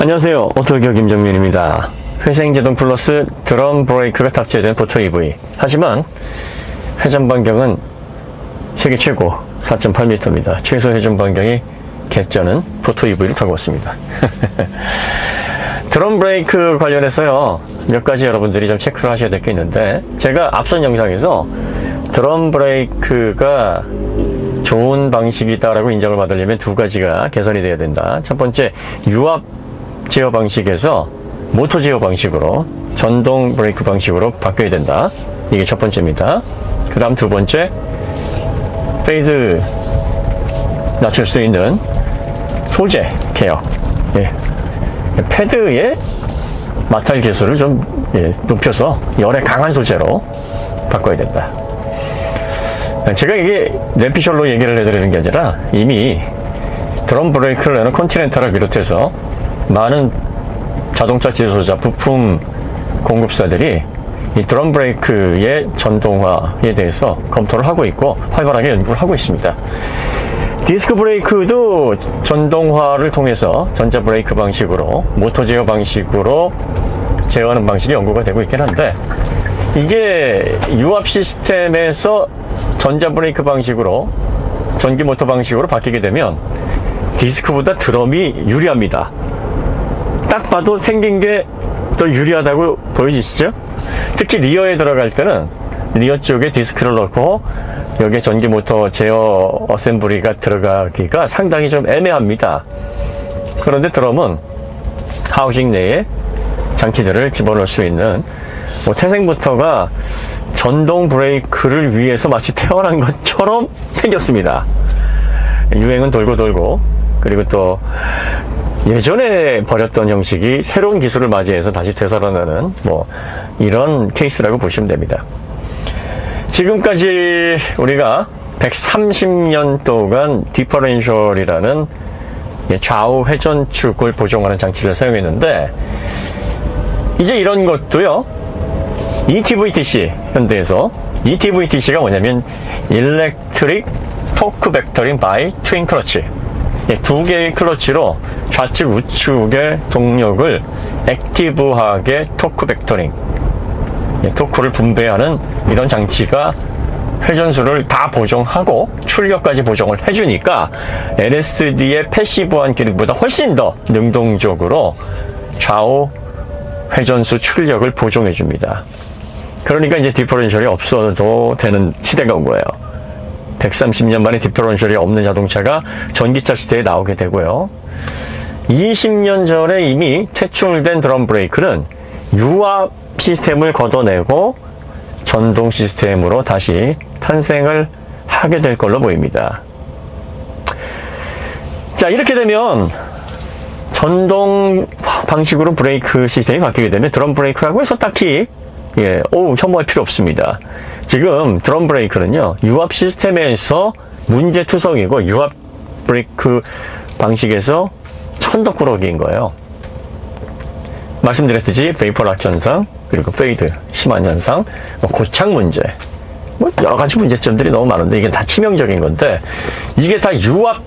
안녕하세요. 오토기어 김정민입니다. 회생제동 플러스 드럼 브레이크가 탑재된 보토 EV. 하지만 회전 반경은 세계 최고 4.8m입니다. 최소 회전 반경이 개쩌는 보토 EV를 타고 왔습니다. 드럼 브레이크 관련해서요 몇 가지 여러분들이 좀 체크를 하셔야 될 게 있는데 제가 앞선 영상에서 드럼 브레이크가 좋은 방식이다라고 인정을 받으려면 두 가지가 개선이 돼야 된다. 첫 번째 유압 제어 방식에서 모터 제어 방식으로 전동 브레이크 방식으로 바뀌어야 된다. 이게 첫 번째입니다. 그 다음 두 번째 페이드 낮출 수 있는 소재 개혁. 예. 패드의 마찰 개수를 좀 예, 높여서 열에 강한 소재로 바꿔야 된다. 제가 이게 램피셜로 얘기를 해드리는 게 아니라 이미 드럼 브레이크를 내는 컨티넨탈을 비롯해서 많은 자동차 제조자 부품 공급사들이 이 드럼 브레이크의 전동화에 대해서 검토를 하고 있고 활발하게 연구를 하고 있습니다. 디스크 브레이크도 전동화를 통해서 전자 브레이크 방식으로 모터 제어 방식으로 제어하는 방식이 연구가 되고 있긴 한데 이게 유압 시스템에서 전자 브레이크 방식으로 전기 모터 방식으로 바뀌게 되면 디스크보다 드럼이 유리합니다. 딱 봐도 생긴 게 더 유리하다고 보여지시죠? 특히 리어에 들어갈 때는 리어 쪽에 디스크를 넣고 여기에 전기 모터 제어 어셈블리가 들어가기가 상당히 좀 애매합니다. 그런데 드럼은 하우징 내에 장치들을 집어넣을 수 있는 뭐 태생부터가 전동 브레이크를 위해서 마치 태어난 것처럼 생겼습니다. 유행은 돌고 돌고 그리고 또 예전에 버렸던 형식이 새로운 기술을 맞이해서 다시 되살아나는 뭐 이런 케이스라고 보시면 됩니다. 지금까지 우리가 130년 동안 디퍼렌셜이라는 좌우 회전축을 보정하는 장치를 사용했는데 이제 이런 것도요 ETVTC 현대에서 ETVTC가 뭐냐면 Electric Torque Vectoring by Twin Clutch 예, 두 개의 클러치로 좌측 우측의 동력을 액티브하게 토크 벡터링 예, 토크를 분배하는 이런 장치가 회전수를 다 보정하고 출력까지 보정을 해주니까 LSD의 패시브한 기능보다 훨씬 더 능동적으로 좌우 회전수 출력을 보정해 줍니다. 그러니까 이제 디퍼런셜이 없어도 되는 시대가 온 거예요. 130년 만에 디퍼런셜이 없는 자동차가 전기차 시대에 나오게 되고요. 20년 전에 이미 퇴출된 드럼 브레이크는 유압 시스템을 걷어내고 전동 시스템으로 다시 탄생을 하게 될 걸로 보입니다. 자, 이렇게 되면 전동 방식으로 브레이크 시스템이 바뀌게 되면 드럼 브레이크라고 해서 딱히 예, 오, 혐오할 필요 없습니다. 지금 드럼 브레이크는요, 유압 시스템에서 문제 투성이고, 유압 브레이크 방식에서 천덕꾸러기인 거예요. 말씀드렸듯이 베이퍼 락 현상, 그리고 페이드, 심한 현상, 뭐 고착 문제, 뭐 여러 가지 문제점들이 너무 많은데 이게 다 치명적인 건데, 이게 다 유압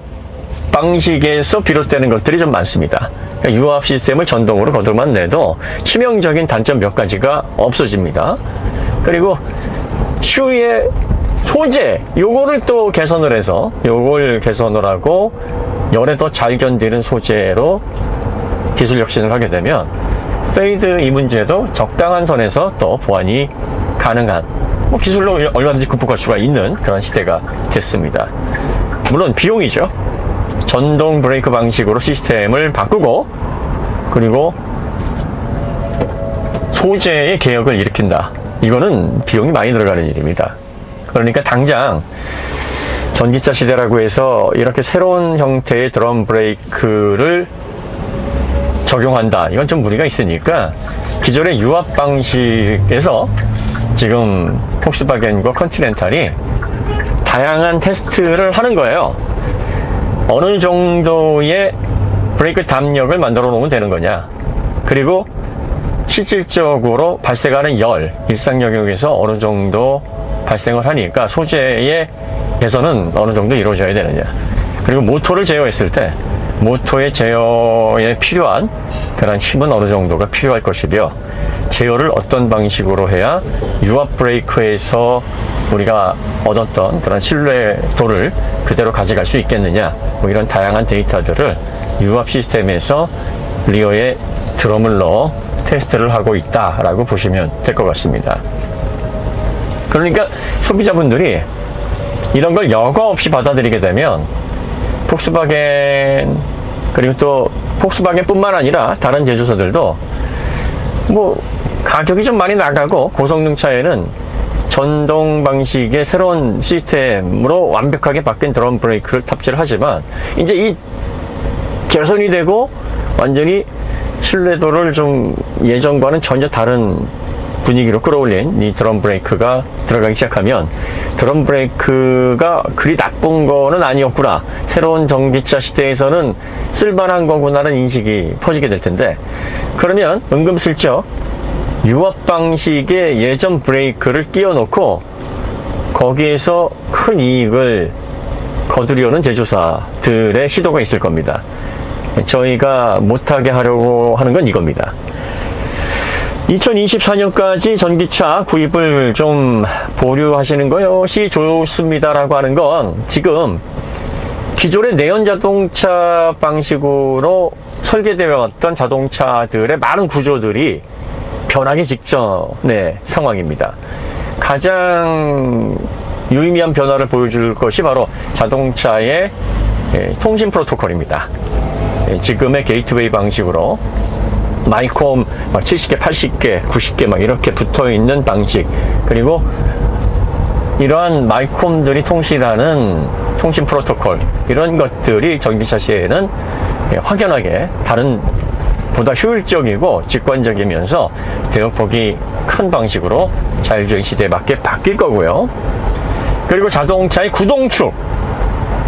방식에서 비롯되는 것들이 좀 많습니다. 그러니까 유압 시스템을 전동으로 거들만 내도 치명적인 단점 몇 가지가 없어집니다. 그리고 추위의 소재, 요거를 또 개선을 해서, 요걸 개선을 하고, 열에 더잘 견디는 소재로 기술 혁신을 하게 되면, 페이드 이 문제도 적당한 선에서 또 보완이 가능한, 뭐 기술로 얼마든지 극복할 수가 있는 그런 시대가 됐습니다. 물론 비용이죠. 전동 브레이크 방식으로 시스템을 바꾸고 그리고 소재의 개혁을 일으킨다. 이거는 비용이 많이 들어가는 일입니다. 그러니까 당장 전기차 시대라고 해서 이렇게 새로운 형태의 드럼 브레이크를 적용한다. 이건 좀 무리가 있으니까 기존의 유압 방식에서 지금 폭스바겐과 컨티넨탈이 다양한 테스트를 하는 거예요. 어느 정도의 브레이크 담력을 만들어 놓으면 되는 거냐. 그리고 실질적으로 발생하는 열, 일상 영역에서 어느 정도 발생을 하니까 소재의 개선은 어느 정도 이루어져야 되느냐. 그리고 모터를 제어했을 때 모터의 제어에 필요한 그런 힘은 어느 정도가 필요할 것이며 제어를 어떤 방식으로 해야 유압 브레이크에서 우리가 얻었던 그런 신뢰도를 그대로 가져갈 수 있겠느냐 뭐 이런 다양한 데이터들을 유압 시스템에서 리어에 드럼을 넣어 테스트를 하고 있다라고 보시면 될 것 같습니다. 그러니까 소비자분들이 이런 걸 여과 없이 받아들이게 되면 폭스바겐 그리고 또 폭스바겐뿐만 아니라 다른 제조사들도 뭐 가격이 좀 많이 나가고 고성능 차에는 전동 방식의 새로운 시스템으로 완벽하게 바뀐 드럼 브레이크를 탑재를 하지만 이제 이 개선이 되고 완전히 신뢰도를 좀 예전과는 전혀 다른 분위기로 끌어올린 이 드럼 브레이크가 들어가기 시작하면 드럼 브레이크가 그리 나쁜 거는 아니었구나. 새로운 전기차 시대에서는 쓸만한 거구나라는 인식이 퍼지게 될 텐데 그러면 은금슬쩍 유압 방식의 예전 브레이크를 끼워 놓고 거기에서 큰 이익을 거두려는 제조사들의 시도가 있을 겁니다. 저희가 못하게 하려고 하는 건 이겁니다. 2024년까지 전기차 구입을 좀 보류하시는 것이 좋습니다라고 하는 건 지금 기존의 내연 자동차 방식으로 설계되어 왔던 자동차들의 많은 구조들이 변하기 직전의 상황입니다. 가장 유의미한 변화를 보여줄 것이 바로 자동차의 예, 통신 프로토콜입니다. 예, 지금의 게이트웨이 방식으로 마이콤 막 70개, 80개, 90개 막 이렇게 붙어 있는 방식 그리고 이러한 마이콤들이 통신하는 통신 프로토콜 이런 것들이 전기차 시에는 예, 확연하게 다른 보다 효율적이고 직관적이면서 대역폭이 큰 방식으로 자율주행 시대에 맞게 바뀔 거고요. 그리고 자동차의 구동축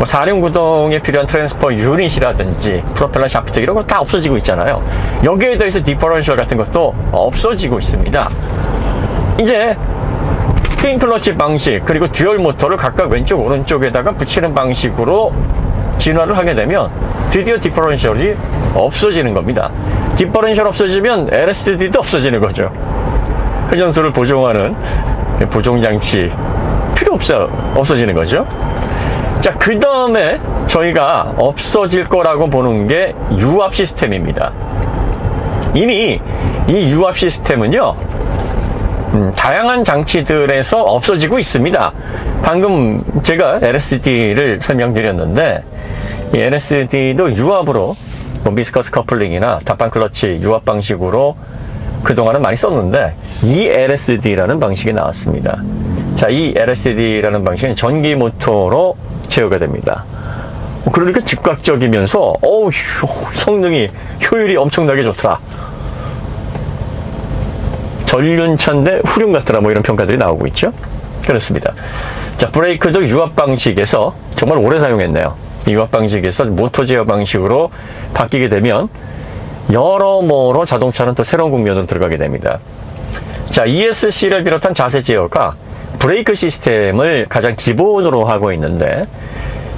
뭐 사륜 구동에 필요한 트랜스퍼 유닛이라든지 프로펠러 샤프트 이런 거 다 없어지고 있잖아요. 여기에 더해서 디퍼런셜 같은 것도 없어지고 있습니다. 이제 트윈 클러치 방식 그리고 듀얼 모터를 각각 왼쪽 오른쪽에다가 붙이는 방식으로 진화를 하게 되면 드디어 디퍼런셜이 없어지는 겁니다. 디퍼런셜 없어지면 LSD도 없어지는 거죠. 회전수를 보정하는 보정 장치 필요 없어 없어지는 거죠. 자, 그 다음에 저희가 없어질 거라고 보는 게 유압 시스템입니다. 이미 이 유압 시스템은요, 음, 다양한 장치들에서 없어지고 있습니다. 방금 제가 LSD를 설명드렸는데, 이 LSD도 유압으로, 뭐 미스커스 커플링이나 답방 클러치 유압 방식으로 그동안은 많이 썼는데, 이 LSD라는 방식이 나왔습니다. 자, 이 LSD라는 방식은 전기 모터로 제어가 됩니다. 그러니까 즉각적이면서, 어우, 효- 성능이, 효율이 엄청나게 좋더라. 전륜차인데 후륜 같더라 뭐 이런 평가들이 나오고 있죠. 그렇습니다. 자 브레이크도 유압 방식에서 정말 오래 사용했네요. 유압 방식에서 모터 제어 방식으로 바뀌게 되면 여러모로 자동차는 또 새로운 국면으로 들어가게 됩니다. 자 ESC를 비롯한 자세 제어가 브레이크 시스템을 가장 기본으로 하고 있는데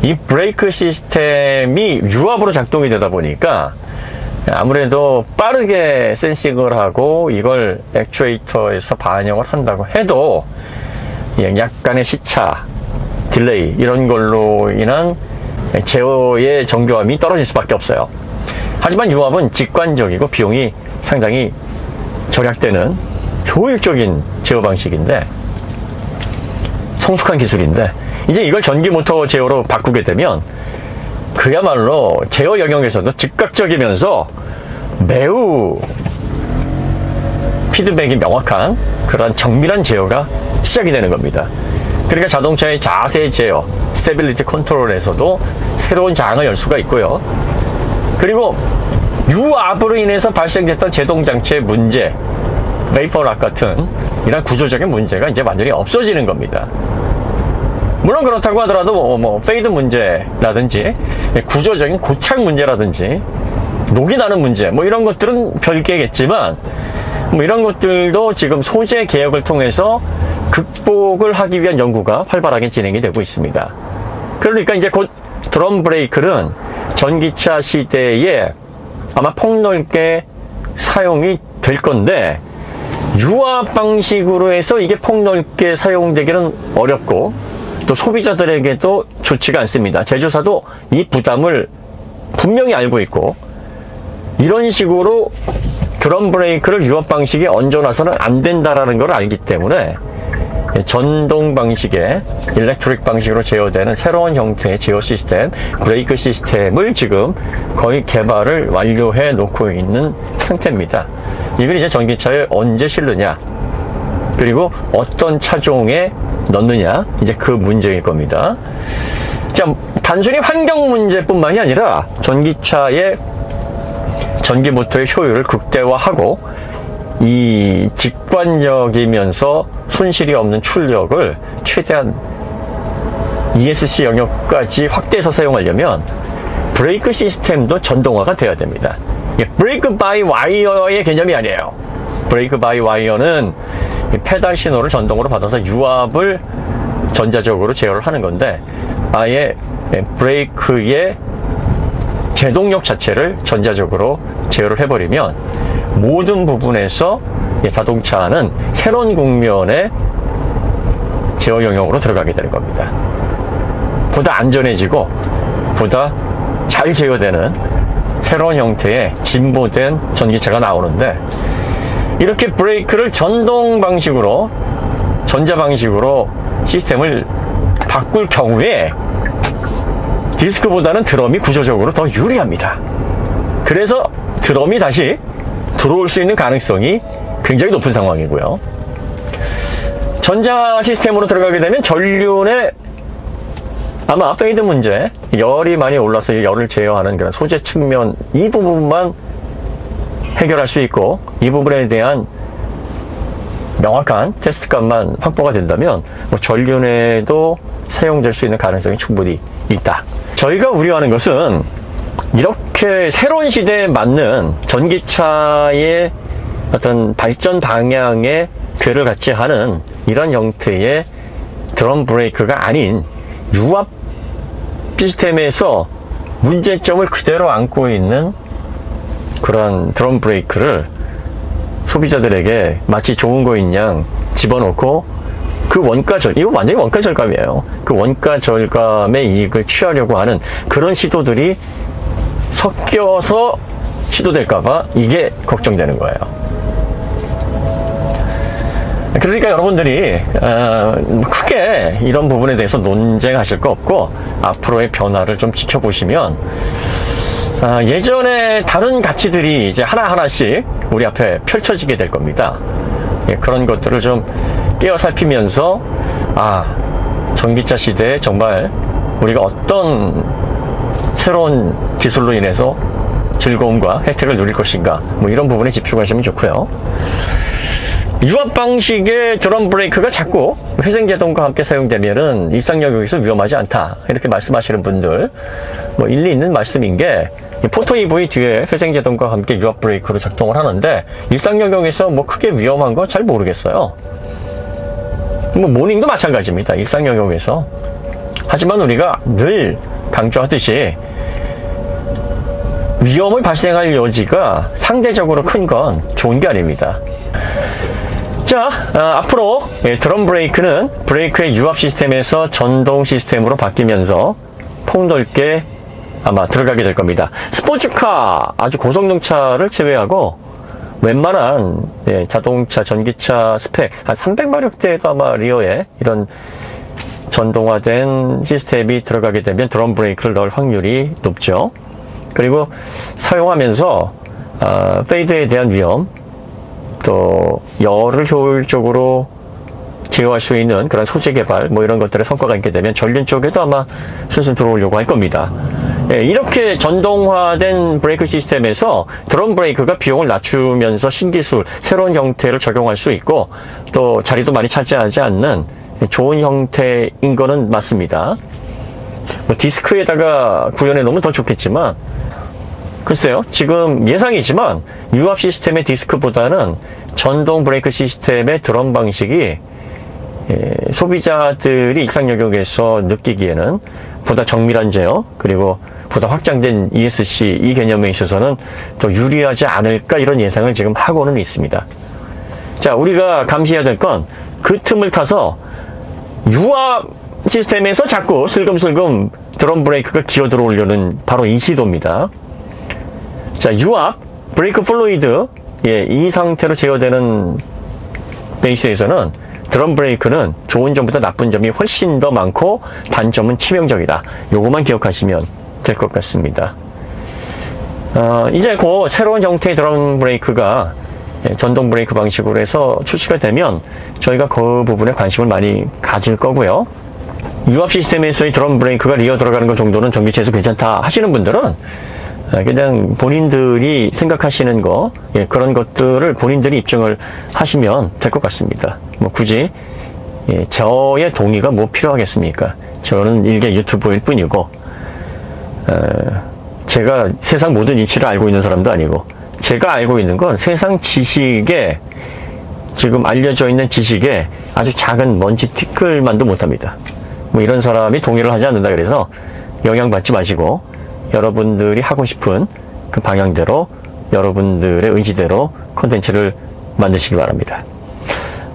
이 브레이크 시스템이 유압으로 작동이 되다 보니까 아무래도 빠르게 센싱을 하고 이걸 액추에이터에서 반영을 한다고 해도 예, 약간의 시차, 딜레이 이런 걸로 인한 제어의 정교함이 떨어질 수밖에 없어요. 하지만 유압은 직관적이고 비용이 상당히 절약되는 효율적인 제어 방식인데 성숙한 기술인데 이제 이걸 전기 모터 제어로 바꾸게 되면 그야말로 제어 영역에서도 즉각적이면서 매우 피드백이 명확한 그런 정밀한 제어가 시작이 되는 겁니다. 그러니까 자동차의 자세 제어, 스테빌리티 컨트롤에서도 새로운 장을 열 수가 있고요. 그리고 유압으로 인해서 발생됐던 제동 장치의 문제, 베이퍼락 같은 이런 구조적인 문제가 이제 완전히 없어지는 겁니다. 물론 그렇다고 하더라도 뭐, 뭐 페이드 문제라든지 구조적인 고착 문제라든지 녹이 나는 문제 뭐 이런 것들은 별개겠지만 뭐 이런 것들도 지금 소재 개혁을 통해서 극복을 하기 위한 연구가 활발하게 진행이 되고 있습니다. 그러니까 이제 곧 드럼 브레이크는 전기차 시대에 아마 폭넓게 사용이 될 건데 유압 방식으로 해서 이게 폭넓게 사용되기는 어렵고 또 소비자들에게도 좋지가 않습니다. 제조사도 이 부담을 분명히 알고 있고 이런 식으로 드럼 브레이크를 유압 방식에 얹어놔서는 안 된다라는 걸 알기 때문에 전동 방식의 일렉트릭 방식으로 제어되는 새로운 형태의 제어 시스템, 브레이크 시스템을 지금 거의 개발을 완료해 놓고 있는 상태입니다. 이걸 이제 전기차에 언제 실느냐, 그리고 어떤 차종에 넣느냐, 이제 그 문제일 겁니다. 자, 단순히 환경 문제뿐만이 아니라 전기차의 전기 모터의 효율을 극대화하고 이 직관적이면서 손실이 없는 출력을 최대한 ESC 영역까지 확대해서 사용하려면 브레이크 시스템도 전동화가 돼야 됩니다. 브레이크 바이 와이어의 개념이 아니에요. 브레이크 바이 와이어는 이 페달 신호를 전동으로 받아서 유압을 전자적으로 제어를 하는 건데 아예 브레이크의 제동력 자체를 전자적으로 제어를 해버리면 모든 부분에서 이 자동차는 새로운 국면의 제어 영역으로 들어가게 되는 겁니다. 보다 안전해지고 보다 잘 제어되는 새로운 형태의 진보된 전기차가 나오는데 이렇게 브레이크를 전동 방식으로 전자 방식으로 시스템을 바꿀 경우에 디스크보다는 드럼이 구조적으로 더 유리합니다. 그래서 드럼이 다시 들어올 수 있는 가능성이 굉장히 높은 상황이고요. 전자 시스템으로 들어가게 되면 전륜의 아마 페이드 문제, 열이 많이 올라서 열을 제어하는 그런 소재 측면 이 부분만 해결할 수 있고 이 부분에 대한 명확한 테스트값만 확보가 된다면 뭐 전륜에도 사용될 수 있는 가능성이 충분히 있다. 저희가 우려하는 것은 이렇게 새로운 시대에 맞는 전기차의 어떤 발전 방향에 궤를 같이 하는 이런 형태의 드럼 브레이크가 아닌 유압 시스템에서 문제점을 그대로 안고 있는 그런 드럼 브레이크를 소비자들에게 마치 좋은 거인 양 집어넣고 그 원가 절, 이거 완전히 원가 절감이에요. 그 원가 절감의 이익을 취하려고 하는 그런 시도들이 섞여서 시도될까봐 이게 걱정되는 거예요. 그러니까 여러분들이 어, 크게 이런 부분에 대해서 논쟁하실 거 없고 앞으로의 변화를 좀 지켜보시면 아, 예전에 다른 가치들이 이제 하나하나씩 우리 앞에 펼쳐지게 될 겁니다. 예, 그런 것들을 좀 깨어 살피면서 아 전기차 시대에 정말 우리가 어떤 새로운 기술로 인해서 즐거움과 혜택을 누릴 것인가 뭐 이런 부분에 집중하시면 좋고요. 유압 방식의 드럼 브레이크가 자꾸 회생 제동과 함께 사용되면은 일상 영역에서 위험하지 않다 이렇게 말씀하시는 분들 뭐 일리 있는 말씀인 게 포토 EV 뒤에 회생 제동과 함께 유압 브레이크로 작동을 하는데 일상 영역에서 뭐 크게 위험한 거 잘 모르겠어요. 뭐 모닝도 마찬가지입니다. 일상 영역에서 하지만 우리가 늘 강조하듯이 위험을 발생할 여지가 상대적으로 큰 건 좋은 게 아닙니다. 자, 아, 앞으로 예, 드럼 브레이크는 브레이크의 유압 시스템에서 전동 시스템으로 바뀌면서 폭넓게 아마 들어가게 될 겁니다. 스포츠카, 아주 고성능 차를 제외하고 웬만한 예, 자동차, 전기차 스펙 한 300마력대에도 아마 리어에 이런 전동화된 시스템이 들어가게 되면 드럼 브레이크를 넣을 확률이 높죠. 그리고 사용하면서 아, 페이드에 대한 위험, 또 열을 효율적으로 제어할 수 있는 그런 소재 개발 뭐 이런 것들의 성과가 있게 되면 전륜 쪽에도 아마 슬슬 들어오려고 할 겁니다. 예, 이렇게 전동화된 브레이크 시스템에서 드럼 브레이크가 비용을 낮추면서 신기술 새로운 형태를 적용할 수 있고 또 자리도 많이 차지하지 않는 좋은 형태인 거는 맞습니다. 뭐 디스크에다가 구현해 놓으면 더 좋겠지만 글쎄요, 지금 예상이지만 유압 시스템의 디스크보다는 전동 브레이크 시스템의 드럼 방식이 예, 소비자들이 일상 영역에서 느끼기에는 보다 정밀한 제어 그리고 보다 확장된 ESC 이 개념에 있어서는 더 유리하지 않을까 이런 예상을 지금 하고는 있습니다. 자, 우리가 감시해야 될 건 그 틈을 타서 유압 시스템에서 자꾸 슬금슬금 드럼 브레이크가 기어 들어오려는 바로 이 시도입니다. 자, 유압, 브레이크 플루이드, 예, 이 상태로 제어되는 베이스에서는 드럼 브레이크는 좋은 점보다 나쁜 점이 훨씬 더 많고 단점은 치명적이다. 요것만 기억하시면 될 것 같습니다. 어, 이제 곧 새로운 형태의 드럼 브레이크가 예, 전동 브레이크 방식으로 해서 출시가 되면 저희가 그 부분에 관심을 많이 가질 거고요. 유압 시스템에서의 드럼 브레이크가 리어 들어가는 것 정도는 전기차에서 괜찮다 하시는 분들은 아, 그냥 본인들이 생각하시는 거 예, 그런 것들을 본인들이 입증을 하시면 될 것 같습니다. 뭐 굳이 예, 저의 동의가 뭐 필요하겠습니까? 저는 일개 유튜버일 뿐이고 어, 제가 세상 모든 이치를 알고 있는 사람도 아니고 제가 알고 있는 건 세상 지식에 지금 알려져 있는 지식에 아주 작은 먼지 티끌만도 못합니다. 뭐 이런 사람이 동의를 하지 않는다 그래서 영향받지 마시고 여러분들이 하고 싶은 그 방향대로 여러분들의 의지대로 콘텐츠를 만드시기 바랍니다.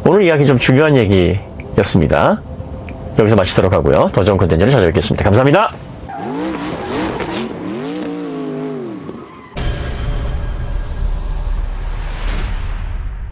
오늘 이야기 좀 중요한 얘기였습니다. 여기서 마치도록 하고요. 더 좋은 콘텐츠를 찾아뵙겠습니다. 감사합니다.